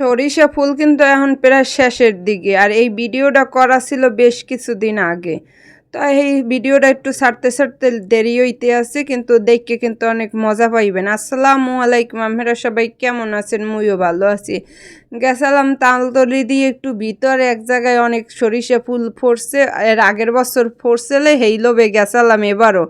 সরিষা ফুল কিন্তু এখন প্রায় শেষের দিকে। আর এই ভিডিওটা করা ছিল বেশ কিছুদিন আগে। তো এই ভিডিওটা একটু ছাড়তে ছাড়তে দেরি হইতে আছে, কিন্তু দেখে কিন্তু অনেক মজা পাইবেন। আসসালামু আলাইকুম আমরা সবাই কেমন আছেন? মুইও ভালো আছি। গেছিলাম তালতলি দিয়ে একটু ভিতরে এক জায়গায় অনেক সরিষা ফুল ফোরছে, এর আগের বছর ফোরছেলে হেই লোভে গেছিলাম এবারও।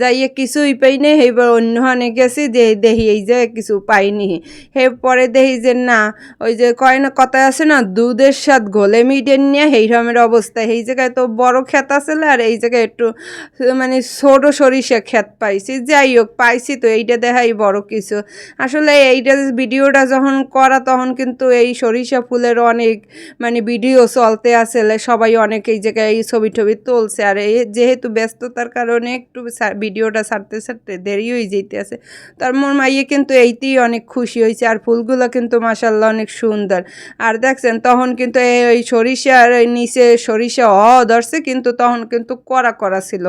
যাইয়ে কিছুই পাইনি এইবার অন্য হানে গেছি, যে দেখি এই যে কিছু পাইনি। হে পরে দেখি যে না, ওই যে কয় না কথা আছে না, দুধের সাথ ঘোলে মিডিয়ান নিয়ে এই রকমের অবস্থা। এই জায়গায় তো বড় ক্ষেত আছে আর এই জায়গায় একটু মানে ছোট সরিষা ক্ষেত পাইছি, যাই হোক, পাইছি তো, এইটা দেখাই বড় কিছু। আসলে এইটা ভিডিওটা যখন করা, তখন কিন্তু এই সরিষা ফুলের অনেক মানে ভিডিও চলতে আসলে সবাই অনেক এই জায়গায় এই ছবি টবি তুলছে। আর এই যেহেতু ব্যস্ততার কারণে একটু ভিডিওটা ছাড়তে ছাড়তে দেরি হয়ে যেতে আছে তার মোর মাইয়ে কিন্তু এইতেই অনেক খুশি হয়েছে। আর ফুলগুলো কিন্তু মাসাল্লাহ অনেক সুন্দর। আর দেখছেন, তখন কিন্তু এই সরিষার নিচে সরিষা অ ধরছে, কিন্তু তখন কিন্তু করা করা ছিল।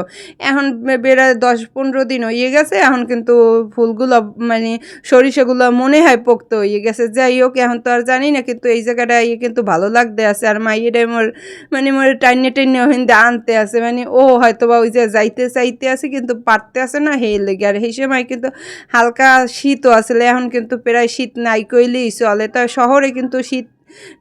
এখন বেড়ায় দশ পনেরো দিন হয়ে গেছে, এখন কিন্তু ফুলগুলো মানে সরিষাগুলো মনে হয় পোক্ত হয়ে গেছে। যাই হোক, এখন তো আর জানি না, কিন্তু এই জায়গাটা ইয়ে কিন্তু ভালো লাগতে আছে। আর মাইয়েটাই মোর মানে মোর টাইনে টাইনে হিন্দে আনতে আছে মানে ও হয়তো বা ওই যে যাইতে চাইতে আছে, কিন্তু পারতে আছে না সেই লেগে। আর সেই সময় কিন্তু হালকা শীতও আসলে এখন কিন্তু প্রায় শীত নাই কইলেই চলে। তা শহরে কিন্তু শীত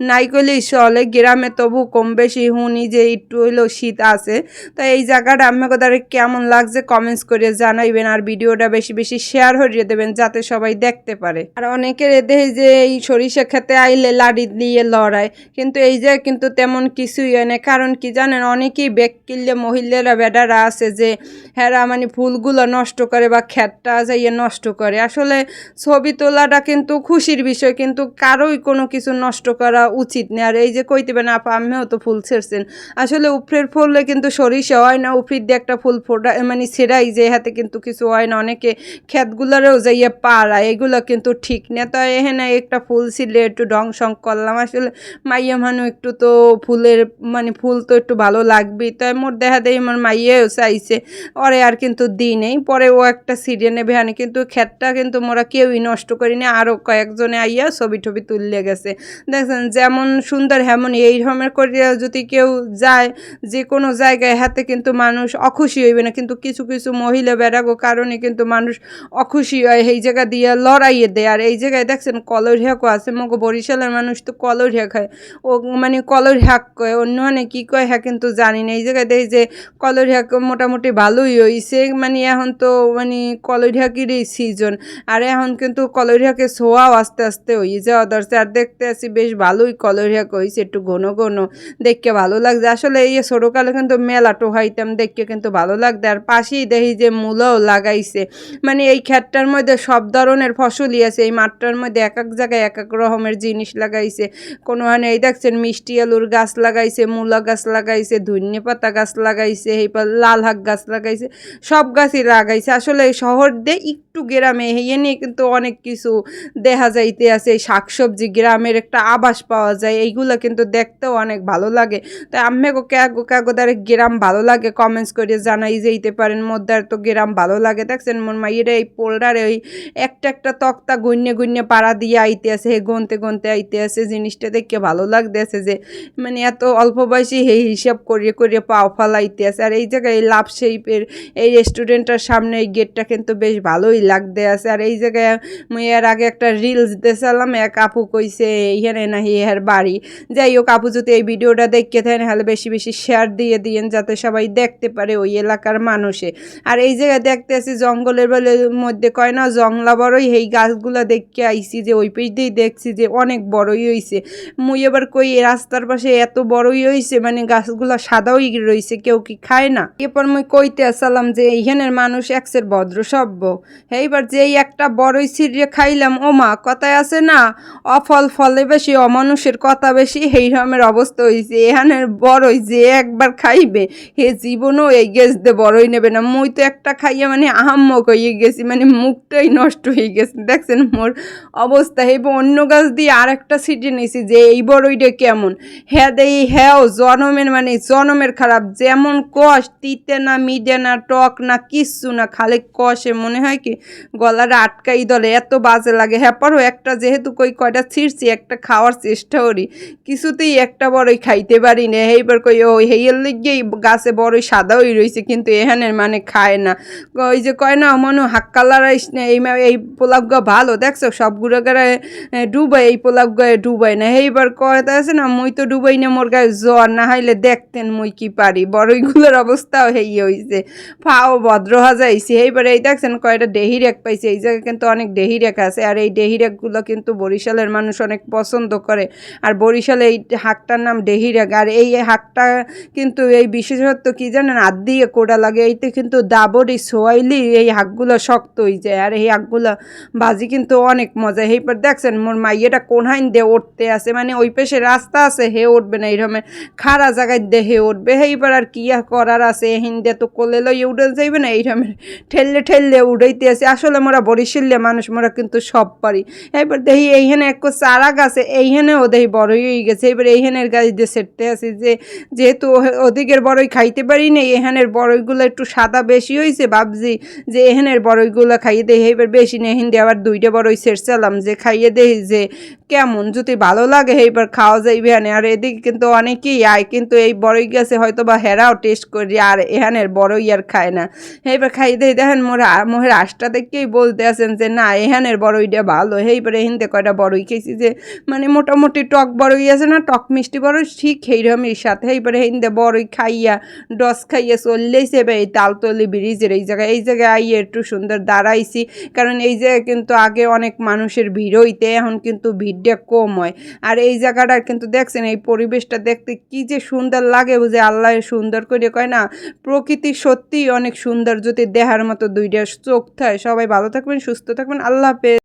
নাই কইলেই চলে গ্রামে তবু কম বেশি হুনি যে একটু হইলেও শীত আছে। তো এই জায়গাটা আপনাকে দ্বারা কেমন লাগছে কমেন্টস করে জানাইবেন আর ভিডিওটা বেশি বেশি শেয়ার হরিয়ে দেবেন যাতে সবাই দেখতে পারে। আর অনেকের এদের যে এই সরিষা খেতে আইলে লাড়ি দিয়ে লড়ায় কিন্তু এই যে কিন্তু তেমন কিছুই হয় না। কারণ কি জানেন, অনেকেই বেগ কিনলে মহিলারা বেডারা আছে যে হেরা মানে ফুলগুলো নষ্ট করে বা খ্যাতটা যাইয়ে নষ্ট করে। আসলে ছবি তোলাটা কিন্তু খুশির বিষয়, কিন্তু কারোই কোনো কিছু নষ্ট করা উচিত না। আর এই যে কইতেবেন আপা, আমিও তো ফুল ছেড়ছেন। আসলে উপরের ফুলে কিন্তু সরিষা হয় না। উপরের দিয়ে একটা ফুল ফোটা মানে ছেড়াই যে হাতে কিন্তু কিছু হয় না। অনেকে ক্ষেতগুলারেও যাইয়ে পাড়া, এগুলো কিন্তু ঠিক না। তো এখানে একটা ফুল ছিলে একটু ডং সং করলাম। আসলে মাইয়া মানু একটু তো ফুলের মানে ফুল তো একটু ভালো লাগবেই। তাই মোর দেখা দেয় আমার মাইয়াও চাইছে। ওরে আর কিন্তু দিই নেই। পরে ও একটা সিরিয়ে নেবে হানি। কিন্তু ক্ষেতটা কিন্তু মোরা কেউই নষ্ট করিনি। আরও কয়েকজনে আইয়া ছবি টবি তুললে গেছে। দেখছেন যেমন সুন্দর হেমন, এই রকমের করিয়া যদি কেউ যায় যে কোনো জায়গায়, হাতে কিন্তু মানুষ অখুশি হইবে না। কিন্তু কিছু কিছু মহিলা বেড়াগো কারণে কিন্তু মানুষ অখুশি হয়। এই জায়গা দিয়ে লড়াইয়ে দেয়। আর এই জায়গায় দেখছেন কলরিয়াকও আছে। মগো বরিশালের মানুষ তো কলরিয়া খায় ও মানে কলরিয়াক কয়। অন্য মানে কী কয় হ্যাঁ কিন্তু জানি না। এই জায়গায় দেখি যে কলরিয়াক মোটামুটি ভালোই হইছে। মানে এখন তো মানে কলর কলরিয়াকেরই সিজন আর এখন কিন্তু কলরিয়াকে ছোঁয়াও আস্তে আস্তে হয়ে যাওয়া দরকার। আর দেখতে আছি বেশ ভালোই কলরিয়া কইছে, একটু ঘন ঘন দেখতে ভালো লাগছে। আসলে এই ছোটোকালে কিন্তু মেলা টোহাইতাম দেখতে কিন্তু ভালো লাগছে। আর পাশেই দেখি যে মূলাও লাগাইছে। মানে এই ক্ষেতটার মধ্যে সব ধরনের ফসলই আছে। এই মাঠটার মধ্যে এক এক জায়গায় এক এক রকমের জিনিস লাগাইছে। কোনো মানে এই দেখছেন মিষ্টি আলুর গাছ লাগাইছে, মূলা গাছ লাগাইছে ধনিয়া পাতা গাছ লাগাইছে এইবার লাল শাক গাছ লাগাইছে। সব গাছই লাগাইছে। আসলে এই শহর দিয়ে একটু গ্রামে হেয়ে নিয়ে কিন্তু অনেক কিছু দেখা যাইতে আছে। এই শাকসবজি গ্রামের একটা আবাস পাওয়া যায়, এইগুলো কিন্তু দেখতেও অনেক ভালো লাগে। তাই আম্মেগো ক্যাগো ক্যাগো দ্বারা গ্রাম ভালো লাগে? কমেন্টস করে জানাই যেতে পারেন মধ্যে তো গ্রাম ভালো লাগে। দেখছেন মোর মাইয়েরা এই পোল্ডারে ওই একটা একটা তক্তা গুন্যে গুন্যে পাড়া দিয়ে আইতে হে গনতে গনতে আইতে আছে। জিনিসটা দেখে ভালো লাগতেছে যে মানে এত অল্প বয়সী এই হিসাব করিয়ে করিয়ে পাও ফালাইতে আছে। আর এই জায়গায় এই লাভ শেপের এই রেস্টুরেন্টের সামনে এই গেটটা কিন্তু বেশ ভালোই লাগতে আছে। আর এই জায়গায় মুই এর আগে একটা রিলস দেখালাম এক আপু কইছে, এইখানে না ইহার বাড়ি। যাই হোক আপু যদি এই ভিডিওটা দেখতে থাকেন, তাহলে বেশি বেশি শেয়ার দিয়ে দিয়েন, যাতে সবাই দেখতে পারে ওই এলাকার মানুষে। আর এই জায়গায় দেখতে আছি জঙ্গলের মধ্যে কয় না, জংলা বড়ই। এই গাছগুলো দেখতে আইছি যে, ওই পেজ দিয়েই দেখছি যে, অনেক বড়ই হইছে। মুই এবার কই রাস্তার পাশে এত বড়ই হইছে মানে গাছগুলো সাদাই রইছে, কেউ কি খায় না? এরপর মুই কইতে আসলাম যে, এইখানের মানুষ একসের ভদ্র সভ্য। এইবার যেই একটা বড়ই ছিঁড়ে খাইলাম ও মা কথায় আছে না, অফল ফলে বেশি অমানুষের কথা বেশি এই রকমের অবস্থা হয়েছে এখানের বড়ই যে একবার খাইবে, হে জীবনও এই গেছ দে বড়ই নেবে না। মুই তো একটা খাইয়া মানে আহাম্মক হয়ে গেছি মানে মুখটাই নষ্ট হয়ে গেছে। দেখছেন মোর অবস্থা। এবার অন্য গাছ দিয়ে আর একটা সিটে নিয়েছি যে এই বড়ইটা কেমন? হ্যাঁ দেই হ্যাঁ জনমের মানে জনমের খারাপ। যেমন কষ, তিতে না মিডে না টক না কিচ্ছু না, খালি কষে মনে হয় কি গলাটা আটকাই দলে এত বাজে লাগে। হ্যাঁ পরও একটা যেহেতু কই কয়টা ছিঁড়ছি, একটা খাওয়ার খাওয়ার চেষ্টা করি। কিছুতেই একটা বড়ই খাইতে পারি না। এইবার কই ও হেইয়ের লিগেই গাছে বড়ই সাদা হয়ে রয়েছে কিন্তু এখানের মানে খায় না। ওই যে কয় না, মনে হাক কালার এই এই পোলাপগা ভালো, দেখছ? সবগুলো গায়ে ডুবাই এই পোলাপগা ডুবাই না। এইবার কয়টা আছে না, মুই তো ডুবাই না, মোর গায়ে জ্বর, না হইলে দেখতেন মুই কি পারি? বড়ইগুলোর অবস্থাও হেই হইছে। ফাও ভদ্র হাজাইছে এইবার এই দেখছেন, কয়টা ডেহি রেক পাইছে। এই জায়গায় কিন্তু অনেক ডেহি রেক আছে, আর এই ডেহি রেকগুলো কিন্তু বরিশালের মানুষ অনেক পছন্দ করে। আর বরিশালে এই হাকটার নাম ডেহি রেক আর এই হাকটা কিন্তু এই বিশেষত্ব কি জানেন? হাত দিয়ে কোড়া লাগে। এইতে কিন্তু দাবড়ি, সোয়াইলি এই হাকগুলো শক্ত হয়ে যায়। আর এই হাকগুলো ভাজি কিন্তু অনেক মজা। এইবার দেখছেন মোর মাইয়েটা কোন হাইন দিয়ে উঠতে আছে? মানে ওই পাশে রাস্তা আছে, হে উঠবে না এইরকম খাড়া জায়গায় দিয়ে হে উঠবে এইবার আর কি আর করার আছে? হিন্দে তো কোলে লই উঠে যাইবে না এইরকম ঠেললে ঠেললে উড়াইতে আছে। আসলে মোরা বরিশাল্লে মানুষ, মোরা কিন্তু সব পারি। এবার দেখি এইখানে এক চারা গাছে এইখানেও ওদের বড়ই হয়ে গেছে। এবার এইখানের গাছ দিয়ে সেটতে আছে যে, যেহেতু ওদিকের বড়ই খাইতে পারি না এখানের বড়ইগুলো একটু সাদা বেশি হয়েছে ভাবছি যে এখানের বড়ইগুলো খাইয়ে দেই। এবার বেশি নেই হিন্দি আবার দুইটা বড়ই সেরছিলাম যে খাইয়ে দেই যে কেমন, যদি ভালো লাগে এইবার খাওয়া যাইবে হানে আর এদিকে কিন্তু অনেকেই আয়, কিন্তু এই বড়ই গাছে হয়তো বা হেরাও টেস্ট করি, আর এখানের বড়ই আর খায় না। এইবার খাই দেই, দেখেন মোরা মোহের আশটা দেখেই বলতে আছেন যে, না, এখানের বড়ইটা ভালো। এইবারে হিন্দে কয়টা বড়ই খেয়েছি যে মানে মোটামুটি টক বড়ই আছে না, টক মিষ্টি বড়ই ঠিক সেইরকমই সাথে। এইবারে হিন্দে বড়ই খাইয়া, ডস খাইয়া চললেইছে এবার এই তালতলি ব্রিজের এই জায়গায়। এই জায়গায় আইয়ে একটু সুন্দর দাঁড়াইছি, কারণ এই জায়গায় কিন্তু আগে অনেক মানুষের ভিড় হইতে, এখন কিন্তু ভিড়টা কম হয়। আর এই জায়গাটা কিন্তু দেখছেন, এই পরিবেশটা দেখতে কি যে সুন্দর লাগে বুঝে আল্লাহ সুন্দর করে কয় না, প্রকৃতি সত্যিই অনেক সুন্দর যদি দেহার মতো দুইটা চোখ থাকে। সবাই ভালো থাকবেন, সুস্থ থাকবেন, আল্লাহ হাফেজ।